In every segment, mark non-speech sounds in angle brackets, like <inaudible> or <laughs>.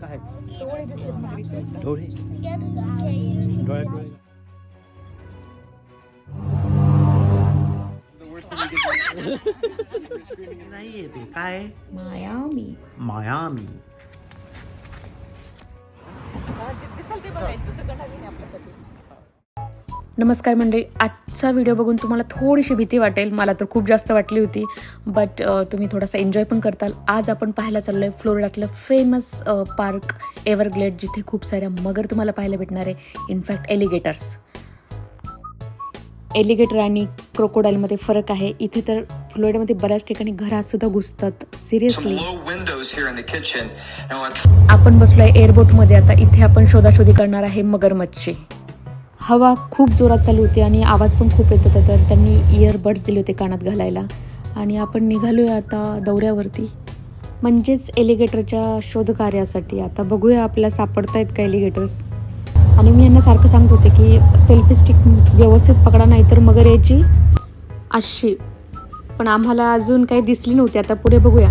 काय दिसलेत मगरीचे डोळे नाहीये ते काय मायामी। मायामी। दिसेल ते बघायचं सगळं नवीन आपल्यासाठी नमस्कार मंडळी आजचा व्हिडिओ बघून तुम्हाला थोडीशी भीती वाटेल मला तर खूप जास्त वाटली होती. बट तुम्ही थोडासा एन्जॉय पण करताल. आज आपण पाहायला चाललो आहे फ्लोरिडातलं फेमस पार्क एव्हरग्लेड जिथे खूप साऱ्या मगर तुम्हाला पाहायला भेटणार आहे. इनफॅक्ट एलिगेटर्स एलिगेटर आणि क्रोकोडाईलमध्ये फरक आहे. इथे तर फ्लोरिडामध्ये बऱ्याच ठिकाणी घरात सुद्धा घुसतात. सिरियसली आपण बसलोय एअरबोटमध्ये आता इथे आपण शोधाशोधी करणार आहे मगरमच्छी. हवा खूप जोरात चालू होती आणि आवाज पण खूप येत होता तर त्यांनी इयरबड्स दिले होते कानात घालायला. आणि आपण निघालोय आता दौऱ्यावरती. म्हणजेच एलिगेटरच्या शोधकार्यासाठी. आता बघूया आपल्याला सापडतायत का एलिगेटर्स आणि मी यांना सारखं सांगत होते की सेल्फी स्टिक व्यवस्थित पकडा नाही तर मगर याची अशी पण आम्हाला अजून काही दिसली नव्हती. आता पुढे बघूया.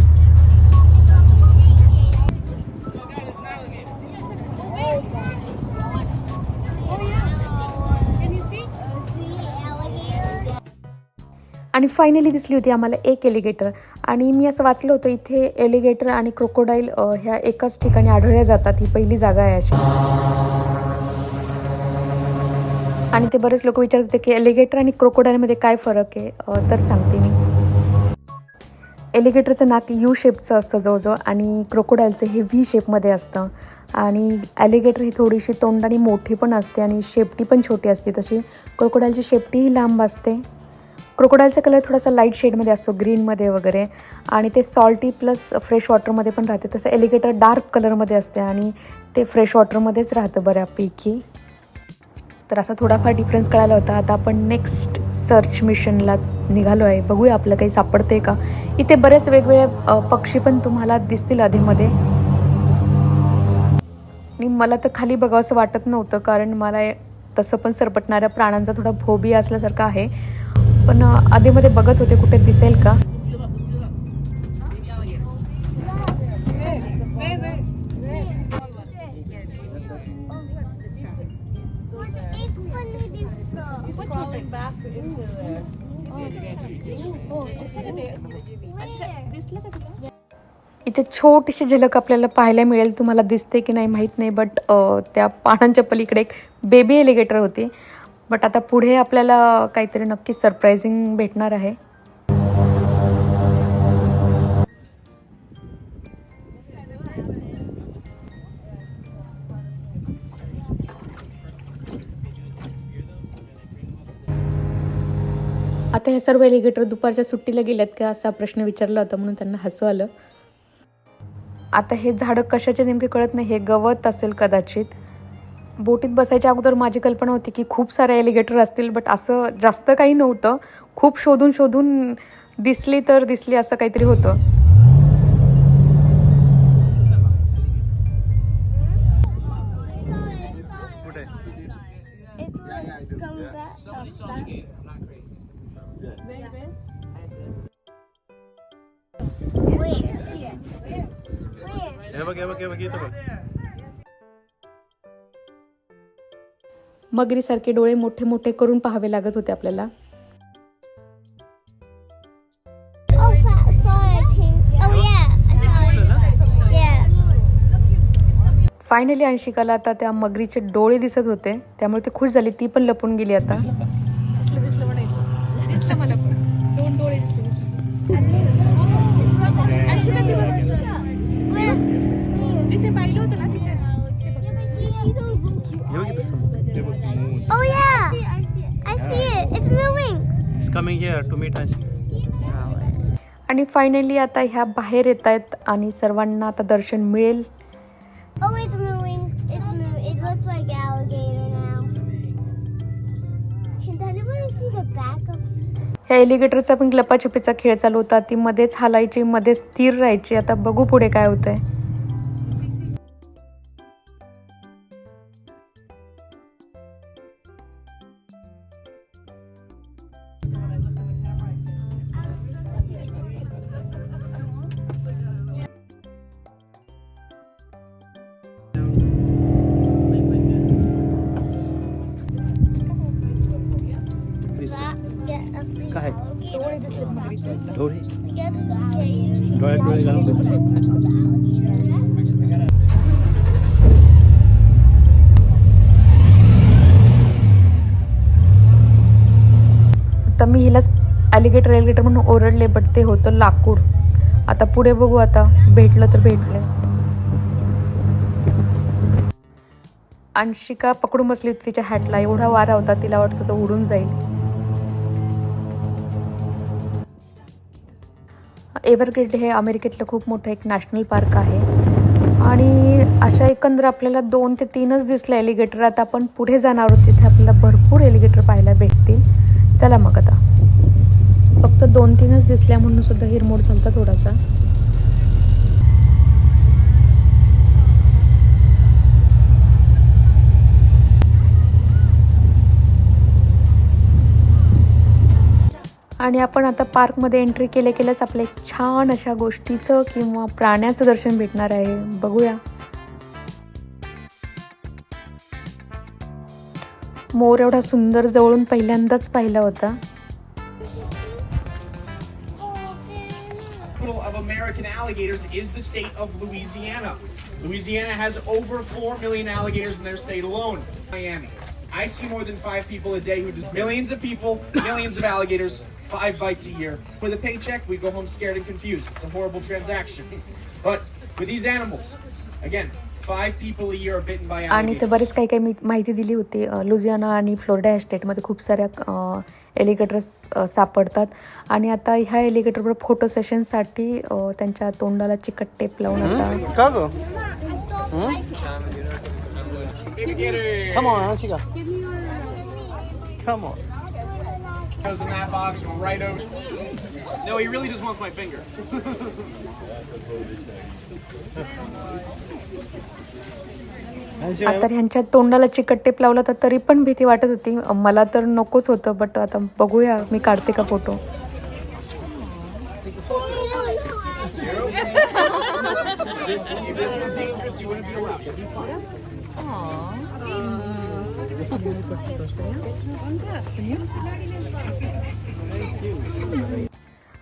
फायनली दिसली होती आम्हाला एक एलिगेटर आणि मी असं वाचलं होतं इथे एलिगेटर आणि क्रोकोडाईल ह्या एकाच ठिकाणी आढळल्या जातात. ही पहिली जागा आहे अशी. आणि ते बरेच लोक विचारत होते की एलिगेटर आणि क्रोकोडाईलमध्ये काय फरक आहे? तर सांगते मी. एलिगेटरचं नाक यू शेपचं असतं जवळजवळ आणि क्रोकोडाईलचं हे व्ही शेपमध्ये असतं. आणि ॲलिगेटर ही थोडीशी तोंडाने मोठी पण असते आणि शेपटी पण छोटी असते. तशी क्रोकोडाईलची शेपटीही लांब असते. क्रोकोडाईलचा कलर थोडासा लाइट शेडमध्ये असतो ग्रीनमध्ये वगैरे. आणि ते सॉल्टी प्लस फ्रेश वॉटरमध्ये पण राहते. तसं एलिगेटर डार्क कलरमध्ये असते आणि ते फ्रेश वॉटरमध्येच राहतं बऱ्यापैकी. तर असा थोडाफार डिफरन्स कळाला होता. आता आपण नेक्स्ट सर्च मिशनला निघालो आहे. बघूया आपलं काही सापडते का? इथे बरेच वेगवेगळे पक्षी पण तुम्हाला दिसतील आधीमध्ये. आणि मला तर खाली बघावं असं वाटत नव्हतं कारण मला तसं पण सरपटणाऱ्या प्राण्यांचा थोडा भोबी असल्यासारखा आहे. पण आधीमध्ये बघत होते कुठे दिसेल का? इथे छोटीशी झलक आपल्याला पाहायला मिळेल तुम्हाला दिसते की नाही माहीत नाही बट त्या पानांच्या पलीकडे एक बेबी एलिगेटर होती. बट आता पुढे आपल्याला काहीतरी नक्की सरप्रायझिंग भेटणार आहे. आता हे सर्व एलिगेटर दुपारच्या सुट्टीला गेल्यात का असा प्रश्न विचारला होता म्हणून त्यांना हसू आलं. आता हे झाडं कशाचे नेमके कळत नाही हे गवत असेल कदाचित. बोटीत बसायच्या अगोदर माझी कल्पना होती की खूप सारे एलिगेटर असतील बट असं जास्त काही नव्हतं. खूप शोधून शोधून दिसली तर दिसली असं काहीतरी होतं? हे बघ हे बघ हे बघ. मगरीसारखे डोळे मोठे मोठे करून पाहावे लागत होते आपल्याला Oh, think. Oh. फायनली अंशिकाला आता त्या मगरीचे डोळे दिसत होते त्यामुळे ती खुश झाली ती पण लपून गेली आता is coming here to meet us आणि फायनली आता ह्या बाहेर येत आहेत आणि सर्वांना आता दर्शन मिळेल. ह्या एलिगेटरचा पण गप्पाछपीचा खेळ चालू होता. ती मध्येच हालायची मध्येच स्थिर राहायची. आता बघू पुढे काय होत आहे मध्ये डोळ्यात डोळे घालून तर मी हिलाच ॲलिगेटर एलिगेटर म्हणून ओरडले बट ते होतं लाकूड. आता पुढे बघू आता. भेटलं तर भेटलं अंशिका पकडून बसली होती तिच्या हॅटला एवढा वारा होता तिला वाटतं तो उडून जाईल. एव्हरग्रेड हे अमेरिकेतलं खूप मोठं एक नॅशनल पार्क आहे. आणि अशा एकंदर आपल्याला दोन ते तीनच दिसले एलिगेटर आता आपण पुढे जाणार आहोत तिथे आपल्याला भरपूर एलिगेटर पाहायला भेटतील. चला मग आता. फक्त दोन तीनच दिसल्या म्हणून सुद्धा हिरमोड झालता थोडासा. आणि आपण आता पार्कमध्ये एंट्री केले केल्याच आपल्या एक छान अशा गोष्टीचं किंवा प्राण्याचं दर्शन भेटणार आहे बघूया मोर एवढा सुंदर जवळून पहिल्यांदाच पाहिला होता of American alligators is the state of Louisiana. Louisiana has over 4 million alligators in their state alone. Miami. I see more than five people a day who just millions of people, millions of alligators, five bites a year. For the paycheck, we go home scared and confused. It's a horrible transaction. But with these animals, again, five people a year are bitten by आणि ते alligators. बरेच काही काही मी माहिती दिली होती Louisiana आणि Florida या स्टेटमध्ये खूप साऱ्या एलिगेटर्स सापडतात आणि आता ह्या एलिगेटरवर फोटो सेशनसाठी त्यांच्या तोंडाला चिकट टेप लावून आता का ग Come on, Anshika. Come on. Goes in that box right over. No, he really just wants my finger. आता ह्यांच्या तोंडाला चिकट टेप लावला तर तरी पण भीती वाटत होती मला तर नकोच होतं बट आता बघूया मी काढते का photo This, this was dangerous, you wouldn't be allowed. You'd be fine.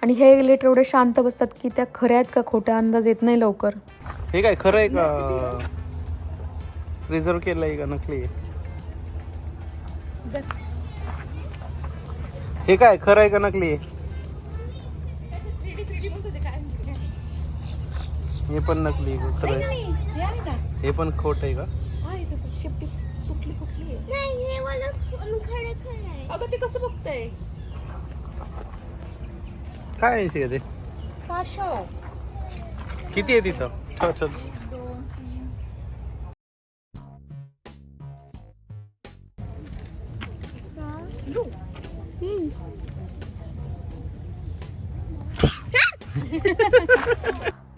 आणि हे लेटर एवढे शांत बसतात की त्या खऱ्या आहेत का खोट्या अंदाज येत नाही लवकर? हे काय खरं आहे का? रिझर्व केलंय का नकली? आहे? हे काय खरं आहे का नकली? आहे हे पण नकली आहे खरं आहे. हे पण खोट आहे का शेपटी तुटली फुटली आहे नाही हे वाला खडे खडे आहे अगं ते कसं बघतंय? काय ऐंशी ते? काशव किती आहे तिथं? चल चल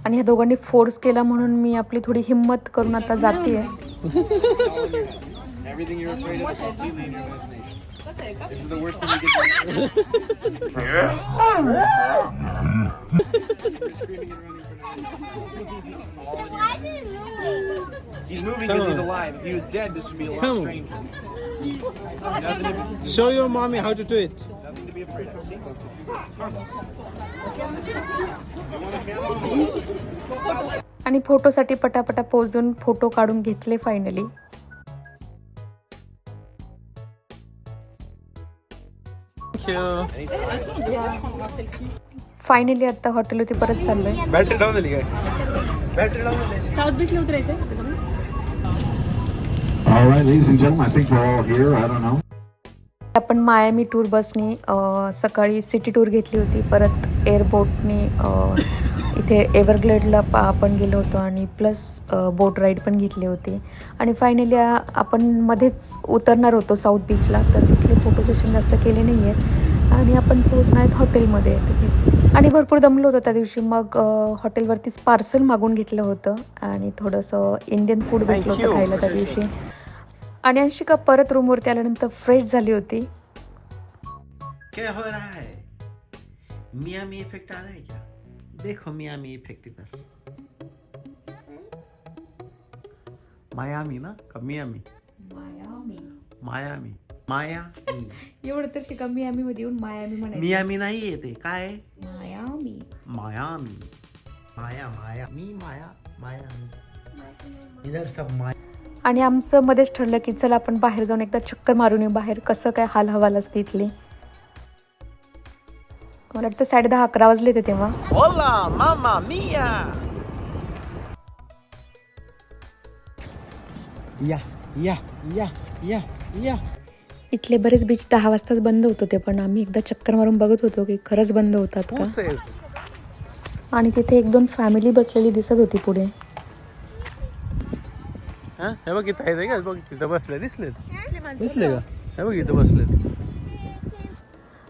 आणि ह्या दोघांनी फोर्स केला म्हणून मी आपली थोडी हिंमत करून आता जाते Everything you're afraid of is completely in your imagination. This is the worst thing you can do. Screaming and running for no reason. Why did it move? He's moving because he's alive. If he was dead, this would be a lot Come. stranger. Nothing to, Show your mommy how to do it. nothing to be afraid of. See? आणि फोटोसाठी पटापटा pose देऊन photo काढून घेतले finally finally आता हॉटेलवरती परत चाललोय. Battery down झाली काय? बॅटरी डाऊन झाली. साऊथ बीचला उतरायचंय. All right, ladies and gentlemen, I think we're all here. I don't know. आपण मायामी टूर बसने सकाळी सिटी टूर घेतली होती. परत एअरबोटने इथे एव्हरग्लेडला पा आपण गेलो होतो आणि प्लस बोट राईड पण घेतली होती. आणि फायनली आपण मध्येच उतरणार होतो साऊथ बीचला तर तिथले फोटो सेशन जास्त केले नाही आहेत आणि आपण पोहोचणार आहेत हॉटेलमध्ये तिथे आणि भरपूर दमलो होतो त्या दिवशी. मग हॉटेलवरतीच पार्सल मागून घेतलं होतं. आणि थोडंसं इंडियन फूड भेटलं होतं. खायला त्या दिवशी. आणि अंशिका परत रूमवरती आल्यानंतर फ्रेश झाली होती. क्या हो रहा है? मियामी इफेक्ट आ रहा है क्या? देखो मियामी इफेक्ट इधर मायामी ना का मियामी मायामी माया एवढं तर शिका मियामी मध्ये येऊन मायामी म्हणायचं मियामी नाही येते काय मायामी मायामी माया माया मी माया माया इधर सब माया आणि आमचं मध्येच ठरलं की चला आपण बाहेर जाऊन एकदा चक्कर मारून येऊ. बाहेर कसं काय हाल हवाल असते इथली मला वाटतं साडे दहा अकरा वाजले होते तेव्हा! या या या या या. इथले बरेच बीच दहा वाजताच बंद होत होते पण आम्ही एकदा चक्कर मारून बघत होतो की खरंच बंद होतात का? आणि तिथे एक दोन फॅमिली बसलेली दिसत होती पुढे. हा? हे बघ इथं आहे का? बघ तिथं बसले दिसले दिसले का? हे बघ इथं बसले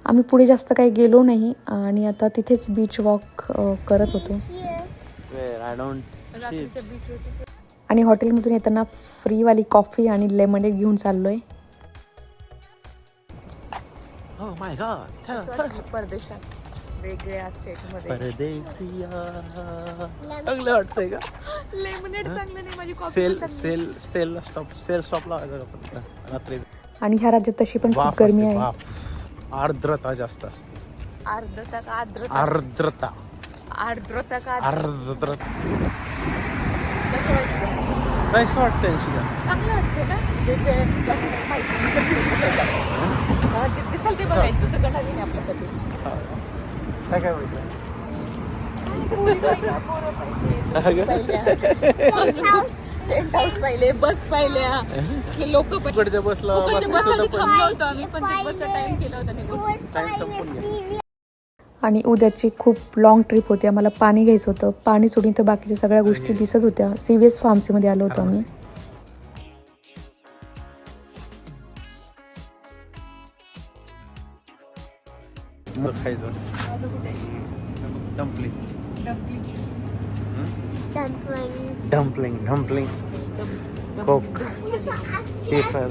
आम्ही पुढे जास्त काही गेलो नाही आणि आता तिथेच बीच वॉक करत होतो. आणि हॉटेलमधून येताना फ्रीवाली कॉफी आणि लेमनेड घेऊन चाललोय. हो माय गॉड परदेशात. वेगळ्या स्टेटमध्ये परदेसिया चांगलं वाटतंय का? लेमनेड चांगलं नाही माझी coffee sale sale sale stop sale stop लावायचं का फक्त रात्री. आणि ह्या राज्यात तशी पण खूप गरमी आहे. आर्द्रता जास्त असते. आर्द्रता का आर्द्रता? आर्द्रता. आर्द्रता का आर्द्रता? कसं वाटतं चांगलं वाटतं ना? वेगळे माहिती हा, जे दिसेल ते बघायचं. सगळं नवीन आहे आपल्यासाठी. काय <laughs> टेंट हाऊस पाहिले बस पाहिल्या लोक इकडच्या बसला होतो आम्ही पण बसचा टाइम केला होता निघून. टाइम संपून गेला. आणि उद्याची खूप लॉंग ट्रिप होती. आम्हाला पाणी घ्यायचं होतं. पाणी सोडून तर बाकीच्या सगळ्या गोष्टी दिसत होत्या. सी व्ही एस फार्मसीमध्ये आलो होतो आम्ही. मग खायचं. Dumpling Dumplings. Dumpling dumpling coke paper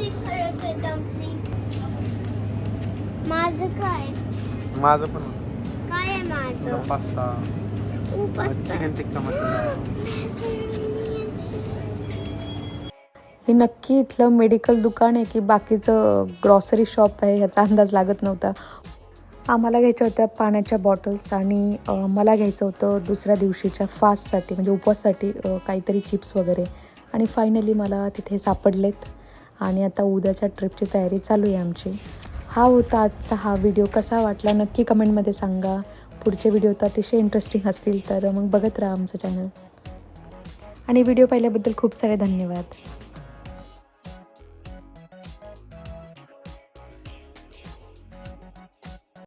माझं काय माझं पण. काय आहे माझं पास्ता चिकन टिक्का मसाला हे नक्की इथलं मेडिकल दुकान आहे की बाकीचं ग्रॉसरी शॉप आहे ह्याचा अंदाज लागत नव्हता. आम्हाला घ्यायच्या होत्या पाण्याच्या बॉटल्स आणि मला घ्यायचं होतं दुसऱ्या दिवशीच्या फास्टसाठी म्हणजे उपवाससाठी काहीतरी चिप्स वगैरे. आणि फायनली मला तिथे सापडलेत. आणि आता उद्याच्या ट्रिपची तयारी चालू आहे आमची. हा होता आजचा हा व्हिडिओ कसा वाटला नक्की कमेंटमध्ये सांगा. पुढचे व्हिडिओ तर अतिशय इंटरेस्टिंग असतील तर मग बघत राहा आमचं चॅनल आणि व्हिडिओ पाहिल्याबद्दल खूप सारे धन्यवाद.